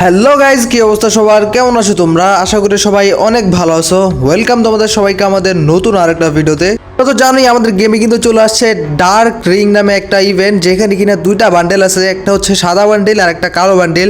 Hello guys কি অবস্থা সবার? কেমন আছো তোমরা? আশা করি সবাই অনেক ভালো আছো। ওয়েলকাম তোমাদের সবাইকে আমাদের নতুন আরেকটা ভিডিওতে। তো জানোই আমাদের গেমে কিন্তু চলে আসছে ডার্ক রিং নামে একটা ইভেন্ট যেখানে কিনা দুইটা বান্ডেল আছে। একটা হচ্ছে সাদা বান্ডেল আর একটা কালো বান্ডেল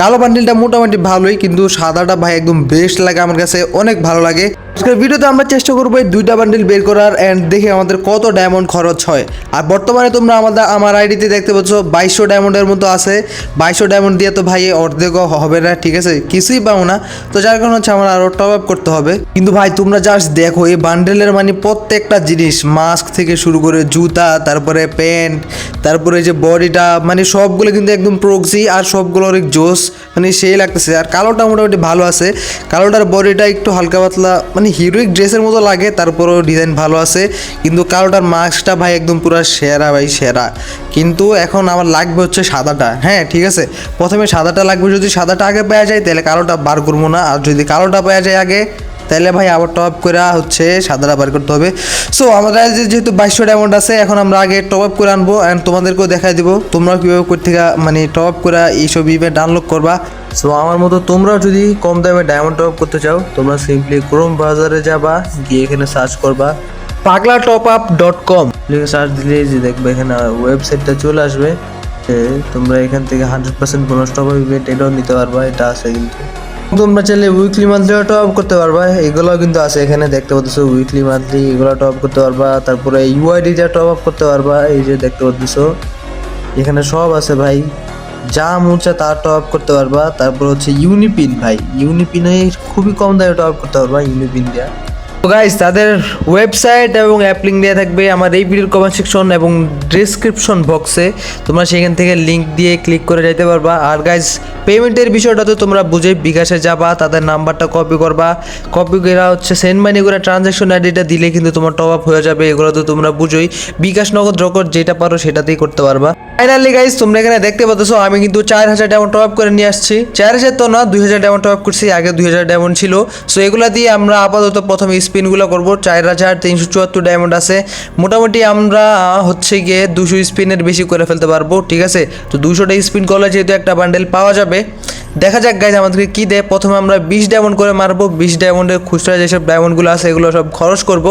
কালো বান্ডিলটা মোটামুটি ভালোই, কিন্তু সাদাটা ভাই একদম বেস্ট লাগে আমার কাছে, অনেক ভালো লাগে। আজকের ভিডিওতে আমরা চেষ্টা করব এই দুইটা বান্ডিল বের করার অ্যান্ড দেখে আমাদের কত ডায়মন্ড খরচ হয়। আর বর্তমানে তোমরা আমাদের, আমার আইডিতে দেখতে পাচ্ছ, বাইশশো ডায়মন্ডের মতো আছে। বাইশশো ডায়মন্ড দিয়ে তো ভাই অর্ধেকও হবে না, ঠিক আছে? কিছুই পাবো না। তো যার কারণে হচ্ছে আমার আরও টপ আপ করতে হবে। কিন্তু ভাই, তোমরা জাস্ট দেখো, এই বান্ডেলের মানে প্রত্যেকটা জিনিস মাস্ক থেকে শুরু করে জুতা, তারপরে প্যান্ট, তারপরে যে বডিটা মানে সবগুলো কিন্তু একদম প্রক্সি আর সবগুলো অনেক জোস। মানে সেই লাগতেছে। আর কালোটা মোটামুটি ভালো আছে। কালোটার বডিটা একটু হালকা পাতলা মানে হিরোইক ড্রেসের মতো লাগে, তারপরও ডিজাইন ভালো আছে। কিন্তু কালোটার মাস্কটা ভাই একদম পুরো সেরা ভাই, সেরা। কিন্তু এখন আমার লাগবে হচ্ছে সাদাটা। হ্যাঁ ঠিক আছে। প্রথমে সাদাটা লাগবে। যদি সাদাটা আগে পাওয়া যায়, তাহলে কালোটা বার করব না। আর যদি কালোটা পাওয়া যায় আগে তাহলে ভাই আবার টপ করে হচ্ছে সাদাটা বার করতে হবে। সো আমাদের যেহেতু বাইশশো ডায়মন্ড আছে, এখন আমরা আগে টপ আপ করে আনব অ্যান্ড তোমাদেরকেও দেখাই দিব। তোমরা কীভাবে করতে মানে টপ আপ করে এইসব ইভেন্ট ডাউনলোড করবা। সো আমার মতো তোমরাও যদি কম দামে ডায়মন্ড টপ করতে চাও, তোমরা সিম্পলি ক্রোম ব্রাউজারে যাবা, গিয়ে এখানে সার্চ করবা। Pagla top up dot com search দিলেই যে দেখবে এখানে ওয়েবসাইটটা চলে আসবে। তোমরা এখান থেকে hundred percent bonus top up event এটাও নিতে পারবা, এটা আছে কিন্তু। তোমরা চাইলে উইকলি মান্থলিও টপ করতে পারবা। এগুলোও কিন্তু আছে এখানে, দেখতে পাচ্ছ উইকলি মান্থলি এগুলো টপ করতে পারবা। তারপরে ইউআইডিটা টপ আপ করতে পারবা, এই যে দেখতে পাচ্ছ। এখানে সব আছে ভাই। যা মুচা তা টপ আপ করতে পারবা। তারপর হচ্ছে ইউনিপিন ভাই। ইউনিপিনে খুবই কম দামে টপ করতে পারবা ইউনিপিন দেওয়া তো গাইস তাদের ওয়েবসাইট এবং অ্যাপ লিঙ্ক দেওয়া থাকবে আমার এই ভিডিওর কমেন্ট সেকশন এবং ডিসক্রিপশন বক্সে তোমরা সেখান থেকে লিঙ্ক দিয়ে ক্লিক করে যেতে পারবা। আর গাইস পেমেন্টের বিষয়টা তো তোমরা বুঝে বিকাশে যাবা, তাদের নাম্বারটা কপি করবা। কপি করে হচ্ছে সেন্ড মানি করে ট্রানজ্যাকশন আইডিটা দিলে কিন্তু তোমার টপ আপ হয়ে যাবে, এগুলো তো তোমরা বুঝোই। বিকাশ নগদ রকট যেটা পারো সেটাতেই করতে পারবা। ফাইনালি গাইস তোমরা এখানে দেখতে পাচ্ছ, আমি কিন্তু চার হাজার ডায়মন্ড টপ আপ করে নিয়ে আসছি। চার হাজার তো না, দুই হাজার ডায়মন্ড টপ আপ করছি, আগে দুই হাজার ডায়মন্ড ছিল। সো এগুলো দিয়ে আমরা আপাতত প্রথমে স্পিনগুলো করব। চার হাজার তিনশো চুয়াত্তর ডায়মন্ড আছে। মোটামুটি আমরা হচ্ছে গিয়ে দুশো স্পিনের বেশি করে ফেলতে পারব, ঠিক আছে? তো দুশোটা স্পিন করলে যেহেতু একটা বান্ডেল পাওয়া যাবে দেখা যাক গাইজ আমাদেরকে কী দেয়। প্রথমে আমরা বিশ ডায়মন্ড করে মারবো। বিশ ডায়মন্ডের খুচরা যেসব ডায়মন্ডগুলো আছে, এগুলো সব খরচ করব।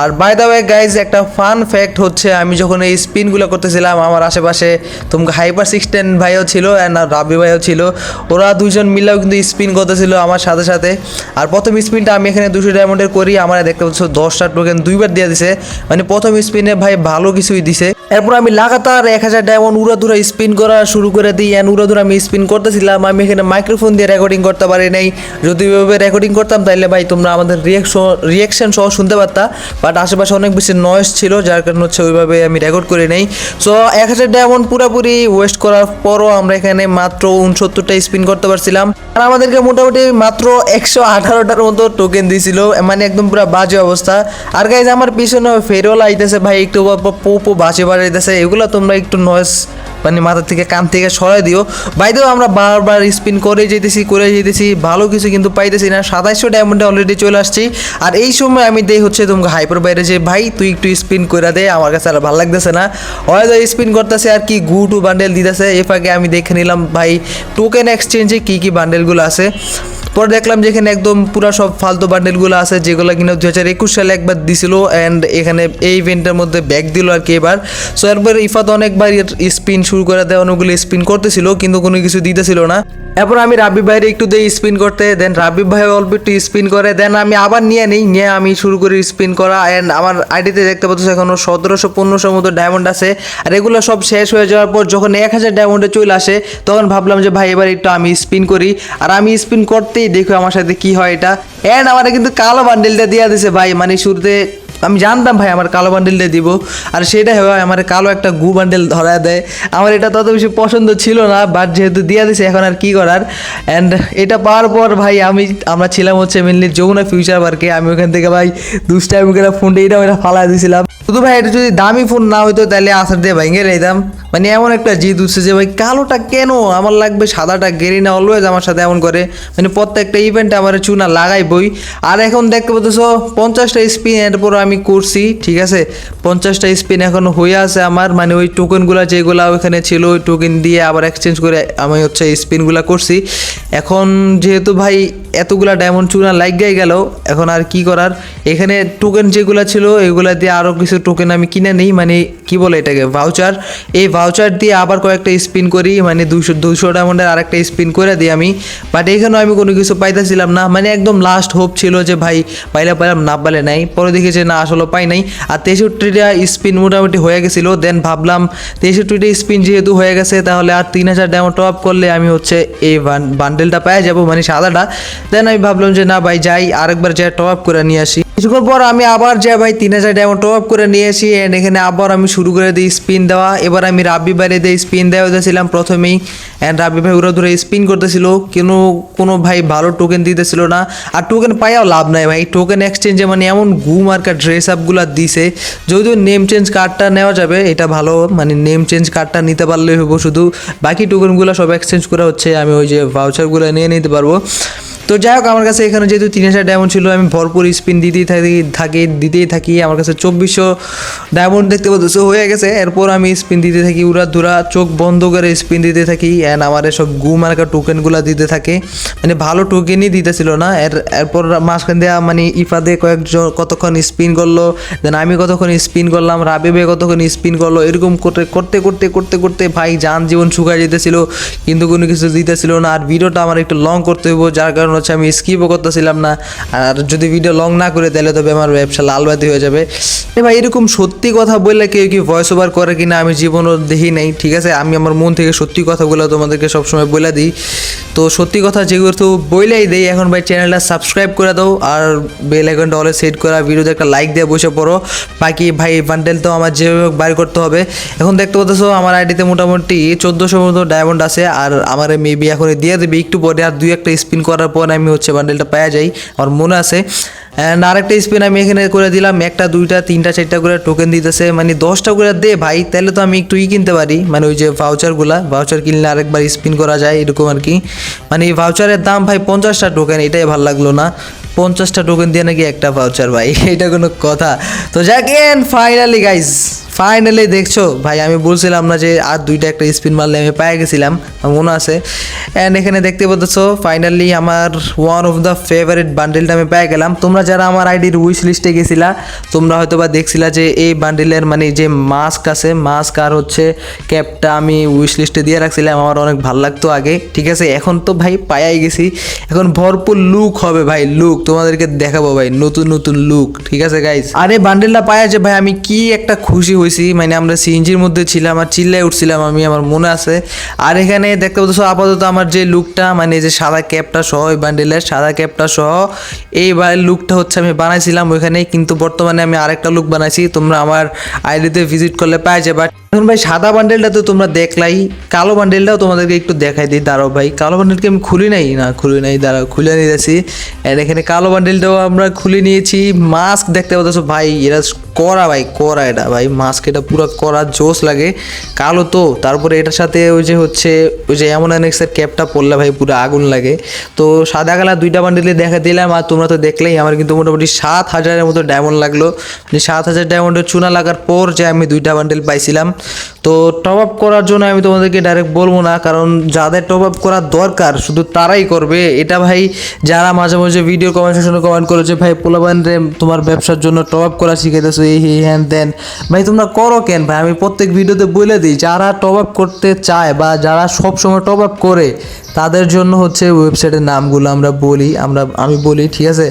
আর বাই দ্য ওয়ে গাইজ একটা ফান ফ্যাক্ট হচ্ছে, আমি যখন এই স্পিনগুলো করতেছিলাম, আমার আশেপাশে তোমাকে হাইপার সিক্সটেন ভাইও ছিল অ্যান্ড রাবি ভাইও ছিল। ওরা দুজন মিলেও কিন্তু স্পিন করতেছিল আমার সাথে সাথে। আর প্রথম স্পিনটা আমি এখানে দুশো ডায়মন্ডের করি, আমার দেখতে পাচ্ছ, দশটা টোকেন দুইবার দিয়ে দিছে। মানে প্রথম স্পিনে ভাই ভালো কিছুই দিছে। এরপর আমি লাগাতার এক হাজার ডায়মন্ড উড়াধুরা স্পিন করা শুরু করে দিই অ্যান্ড উড়াধুরা আমি স্পিন করতেছিলাম। আমি এখানে মাইক্রোফোন দিয়ে রেকর্ডিং করতে পারি নাই। যদি ওইভাবে রেকর্ডিং করতাম তাহলে ভাই তোমরা আমাদের রিয়াকশন রিয়াকশন সহ শুনতে পারতা। বাট আশেপাশে অনেক বেশি নয়েস ছিল, যার কারণে হচ্ছে ওইভাবে আমি রেকর্ড করে নেই। সো এক হাজার ডায়মন্ড পুরোপুরি ওয়েস্ট করার পরও আমরা এখানে মাত্র উনসত্তরটা স্পিন করতে পারছিলাম। আর আমাদেরকে মোটামুটি মাত্র একশো আঠারোটার মতো টোকেন দিয়েছিল মানে একদম পুরো বাজে অবস্থা। আর গাইজ আমার পিছনে ফেরোল আইতেছে ভাই, একটু পোপো বাসে বাড়াইতেছে, এগুলো তোমরা একটু নয়েস মানে মাথা থেকে কান থেকে সরাই দিও। বাইদেও আমরা বারবার স্পিন করে যেতেছি করে যেতেছি ভালো কিছু কিন্তু পাইতেছি না। সাতাইশশো ডায়মন্ডে অলরেডি চলে আসছি। আর এই সময় আমি দেই হচ্ছে তোমাকে হাইপার বাইরে যে, ভাই, তুই একটু স্পিন করে দে, আমার কাছে আর ভালো লাগতেছে না। হয়তো স্পিন করতেছে আর কি গু টু বান্ডেল দিতেছে, এর আগে আমি দেখে নিলাম, ভাই টোকেন এক্সচেঞ্জে কী কী বান্ডেলগুলো আছে? পরে দেখলাম যে এখানে একদম পুরো সব ফালতু বান্ডেলগুলো আছে, যেগুলো কিনা দু হাজার একুশ সালে একবার দিছিল অ্যান্ড এখানে এই ইভেন্টের মধ্যে ব্যাগ দিল আর কি এবার। সো এরপর ইফাত অনেকবার স্পিন শুরু করে দেয়, অনেকগুলো স্পিন করতেছিল, কিন্তু কোনো কিছু দিতেছিল না। এরপর আমি রাবি ভাইয়ের একটু দিয়ে স্পিন করতে দেন রাবি ভাই অল্প একটু স্পিন করে দেন আমি আবার নিয়ে নিই, নিয়ে আমি শুরু করি স্পিন করা অ্যান্ড আমার আইডিতে দেখতে পাচ্ছ এখনও সতেরোশো পনেরোশোর মতো ডায়মন্ড আছে। আর এগুলো সব শেষ হয়ে যাওয়ার পর যখন এক হাজার ডায়মন্ডে চলে আসে, তখন ভাবলাম যে ভাই এবার একটু আমি স্পিন করি। আর আমি স্পিন করতেই দেখো আমার সাথে কি হয় এটা। অ্যান্ড আমার কিন্তু কালো বান্ডেলটা দিয়ে দিছে ভাই মানে শুরুতে আমি জানতাম ভাই আমার কালো বান্ডেলটা দিব। আর সেটা হয় আমার কালো একটা গু বান্ডেল ধরা দেয়। আমার এটা তত বেশি পছন্দ ছিল না বাট যেহেতু দিয়ে দিছে, এখন আর কি করার? অ্যান্ড এটা পাওয়ার পর ভাই আমি, আমরা ছিলাম হচ্ছে মেনলি যমুনা ফিউচার পার্কে আমি ওখান থেকে ভাই দুষ্টাইম ফোনটা এটা ওটা ফালা দিয়েছিলাম শুধু ভাই, এটা যদি দামি ফোন না হইতো, তাহলে আসার দিয়ে ভেঙে রাইতাম। মানে এমন একটা জিদ উঠছে যে, ভাই, কালোটা কেন? আমার লাগবে সাদাটা গেরি না অলওয়েজ আমার সাথে এমন করে। মানে প্রত্যেকটা ইভেন্টে আমার চুনা লাগাই বই আর এখন দেখতে পাচ্ছ পঞ্চাশটা স্পিন এরপর আমি করছি, ঠিক আছে? পঞ্চাশটা স্পিন এখন হয়ে আছে আমার। মানে ওই টোকেনগুলো যেগুলো ওইখানে ছিল, ওই টোকেন দিয়ে আবার এক্সচেঞ্জ করে আমি হচ্ছে স্পিনগুলো করছি। এখন যেহেতু ভাই, এতগুলা ডায়মন্ড চুনা লাগাই গেল, এখন আর কি করার? এখানে টোকেন যেগুলো ছিল, এগুলা দিয়ে আরও কিছু টোকেন আমি কিনে নিই মানে কি বলে এটাকে ভাউচার এই ভাউচার দিয়ে আবার কয়েকটা স্পিন করি মানে দুশো দুশো ডায়মন্ডের আরেকটা স্পিন করে দিই আমি। বাট এখানেও আমি কোনো কিছু পাইতেছিলাম না মানে একদম লাস্ট হোপ ছিল যে ভাই, পাইলে পাইলাম, না পাইলে নাই। পরে দেখি যে না, আসলে পাই নাই। আর তেষট্টিটা স্পিন মোটামুটি হয়ে গেছিল দেন ভাবলাম তেষট্টিটা স্পিন যেহেতু হয়ে গেছে, তাহলে আর তিন হাজার ডায়মন্ড টপ করলে আমি হচ্ছে এই বান্ডেলটা পেয়ে যাব মানে সাদাটা। দেন আমি ভাবলাম যে না ভাই, যাই, আরেকবার যাই টপ করে নিয়ে আসি। কিছুক্ষণ পর আমি আবার যাই ভাই, তিন হাজার ডায়মন্ড টপ আপ করে নিয়ে আসি অ্যান্ড এখানে আবার আমি শুরু করে দিই স্পিন দেওয়া। এবার আমি রাব্বি বাইরে দিয়ে স্পিন দেওয়া হতেছিলাম প্রথমেই অ্যান্ড রাব্বি ভাই ওরা ধরে স্পিন করতেছিল। কোনো কোনো ভাই ভালো টোকেন দিতেছিল না। আর টোকেন পাইয়াও লাভ নাই ভাই। টোকেন এক্সচেঞ্জে মানে এমন ঘু মার্কা ড্রেস আপগুলো দিছে। যদিও নেম চেঞ্জ কার্ডটা নেওয়া যাবে, এটা ভালো। মানে নেম চেঞ্জ কার্ডটা নিতে পারলেই হব শুধু। বাকি টোকেনগুলো সব এক্সচেঞ্জ করা হচ্ছে আমি ওই যে ভাউচারগুলো নিয়ে নিতে পারব। তো যাই হোক, আমার কাছে এখানে যেহেতু তিন হাজার ডায়মন্ড ছিল, আমি ভরপুর স্পিন দিতেই থাকি থাকি, দিতেই থাকি। আমার কাছে চব্বিশশো ডায়মন্ড দেখতে পাচ্ছ, হয়ে গেছে। এরপর আমি স্পিন দিতে থাকি, উড়া ধুরা, চোখ বন্ধ করে স্পিন দিতে থাকি অ্যান্ড আমার এসব গু মার্কা টোকেনগুলো দিতে থাকে। মানে ভালো টোকেনই দিতেছিল না। এর, এরপর মাঝখান দেওয়া মানে ইফাদে কয়েকজন কতক্ষণ স্পিন করল দেন আমি কতক্ষণ স্পিন করলাম, রাবিবে কতক্ষণ স্পিন করল, এরকম করতে করতে করতে করতে করতে ভাই যান জীবন শুকায় যেতেছিল, কিন্তু কোনো কিছু দিতেছিল না। আর ভিডিওটা আমার একটু লং করতে হইব, যার কারণ হচ্ছে আমি স্কিপও করতেছিলাম না। আর যদি ভিডিও লং না করে তাহলে তবে আমার ব্যবসা লালবাতি হয়ে যাবে। ভাই, এরকম সত্যি কথা বললে কেউ কি ভয়েস ওভার করে কিনা আমি জীবনও দেখি নাই, ঠিক আছে? আমি আমার মন থেকে সত্যি কথাগুলো তোমাদেরকে সবসময় বলে দিই। তো সত্যি কথা যেগুলো তো বইলেই দেই, এখন ভাই চ্যানেলটা সাবস্ক্রাইব করে দাও আর বেল আইকনটা অলে সেট করা, ভিডিওতে একটা লাইক দিয়ে বসে পড়ো। বাকি ভাই বান্ডেল তো আমার যেভাবে বাইর করতে হবে। এখন দেখতে পাচ্ছ, আমার আইডিতে মোটামুটি চোদ্দোশো মতো ডায়মন্ড আছে আর আমার মেবি এখন দিয়ে দেবে। একটু পরে আর দুই একটা স্পিন করার পর আমি হচ্ছে বান্ডেলটা পাওয়া যাই, আমার মনে আছে। অ্যান্ড আরেকটা স্পিন আমি এখানে করে দিলাম। একটা, দুইটা, তিনটা, চারটা করে টোকেন দিতেছে। মানে দশটা করে দে ভাই, তাহলে তো আমি একটু ই কিনতে পারি। মানে ওই যে ভাউচারগুলা ভাউচার কিনলে আরেকবার স্পিন করা যায়, এরকম আর কি। মানে এই ভাউচারের দাম ভাই পঞ্চাশটা টোকেন এটাই ভালো লাগল না। পঞ্চাশটা টোকেন দিয়ে নাকি একটা ভাউচার ভাই, এটা কোনো কথা। তো যাক ফাইনালি গাইজ ফাইনালি দেখছ, ভাই, আমি বলছিলাম না যে আর দুইটা একটা স্পিন মারলে আমি পেয়ে গেছিলাম মনে আছে। অ্যান্ড এখানে দেখতে পাচ্ছ ফাইনালি আমার ওয়ান অফ দ্য ফেভারিট বান্ডেলটা আমি পেয়ে গেলাম। তোমরা যারা আমার আইডির উইশ লিস্টে গেছিলা, তোমরা হয়তো বা দেখছিলা যে এই বান্ডেলের মানে যে মাস্ক আছে মাস্ক আর হচ্ছে ক্যাপটা আমি উইশ লিস্টে দিয়ে রাখছিলাম, আমার অনেক ভালো লাগতো আগে, ঠিক আছে? এখন তো ভাই পায়াই গেছি। এখন ভরপুর লুক হবে ভাই লুক তোমাদেরকে দেখাবো ভাই, নতুন নতুন লুক ঠিক আছে গাইজ আর বান্ডেলটা পায়া যে ভাই, আমি কি একটা খুশি হয়েছি মানে আমরা সিএনজির মধ্যে ছিলাম আর চিল্লাই উঠছিলাম আমি, আমার মনে আছে। আর এখানে দেখতে পাচ্ছ আপাতত আমার যে লুকটা মানে যে সাদা ক্যাপটা সহ, এই বান্ডেলের সাদা ক্যাপটা সহ এই লুকটা হচ্ছে আমি বানাইছিলাম ওইখানে, কিন্তু বর্তমানে আমি আরেকটা লুক বানাইছি, তোমরা আমার আইডিতে ভিজিট করলে পাই যাবে। এখন ভাই, সাদা বান্ডেলটা তো তোমরা দেখলাই, কালো বান্ডেলটাও তোমাদেরকে একটু দেখাই দিই, দাঁড়াও ভাই, কালো বান্ডেলকে আমি খুলি নাই? না, খুলি নাই, দাঁড়াও, খুলে নিয়েছি এখানে কালো বান্ডেলটাও আমরা খুলে নিয়েছি, মাস্ক দেখতে পাচ্ছ ভাই, এরা করা ভাই করা এটা ভাই মাস্ক এটা পুরো করা জোস লাগে। কালো তো, তারপরে এটার সাথে ওই যে হচ্ছে, ওই যে এমন অনেক্সের ক্যাপটা পরলে ভাই পুরো আগুন লাগে। তো সাদা কালার দুইটা বান্ডিলে দেখা দিলাম আর তোমরা তো দেখলেই, আমার কিন্তু মোটামুটি সাত হাজারের মতো ডায়মন্ড লাগল। মানে সাত হাজার ডায়মন্ডের চুনা লাগার পর যে আমি দুইটা বান্ডেল পাইছিলাম। তো টপ আপ করার জন্য আমি তোমাদেরকে ডাইরেক্ট বলব না, কারণ যাদের টপ আপ করার দরকার, শুধু তারাই করবে। এটা ভাই যারা মাঝে মাঝে ভিডিও কমেন্ট সেকশনে কমেন্ট করেছে, ভাই পোলাবান তোমার ব্যবসার জন্য টপ আপ করা শিখাইতেছো। এই হ্যান দেন ভাই তোমরা করো কেন? ভাই আমি প্রত্যেক ভিডিওতে বলে দিই, যারা টপ আপ করতে চায় বা যারা সব সময় টপ আপ করে, তাদের জন্য হচ্ছে ওয়েবসাইটের নামগুলো আমরা বলি, আমরা, আমি বলি, ঠিক আছে?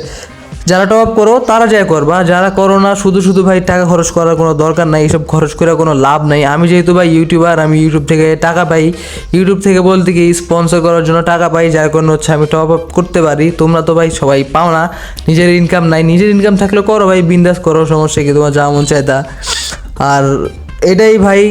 যারা টপ আপ করো, তারা যাই করবা। যারা করো না, শুধু শুধু ভাই টাকা খরচ করার কোনো দরকার নাই, এসব খরচ করে কোনো লাভ নাই। আমি যেহেতু ভাই ইউটিউবার আমি ইউটিউব থেকে টাকা পাই। ইউটিউব থেকে বলতে কি স্পন্সর করার জন্য টাকা পাই, যার কারণে হচ্ছে আমি টপ আপ করতে পারি। তোমরা তো ভাই সবাই পাও না, নিজের ইনকাম নাই। নিজের ইনকাম থাকলে করো ভাই, বিন্দাস করো, সমস্যা কি? তোমার যা মন চায় তা। আর এটাই ভাই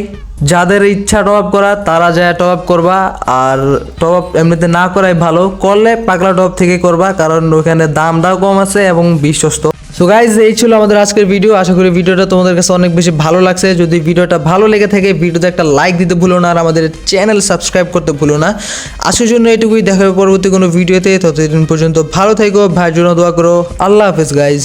যাদের ইচ্ছা টপ আপ করা, তারা যায় টপ আপ করবা। আর টপ আপ এমনিতে না করাই ভালো, করলে পাগলা টপ থেকে করবা, কারণ ওখানে দামটাও কম আছে এবং বিশ্বস্ত। সো গাইজ এই ছিল আমাদের আজকের ভিডিও আশা করি ভিডিওটা তোমাদের কাছে অনেক বেশি ভালো লাগছে। যদি ভিডিওটা ভালো লেগে থাকে, ভিডিওতে একটা লাইক দিতে ভুলো না, আর আমাদের চ্যানেল সাবস্ক্রাইব করতে ভুলো না। আজকের জন্য এটুকুই, দেখা পরবর্তী কোনো ভিডিওতে ততদিন পর্যন্ত ভালো থেকো, ভাইয়ের জন্য দোয়া করো। আল্লাহ হাফেজ গাইজ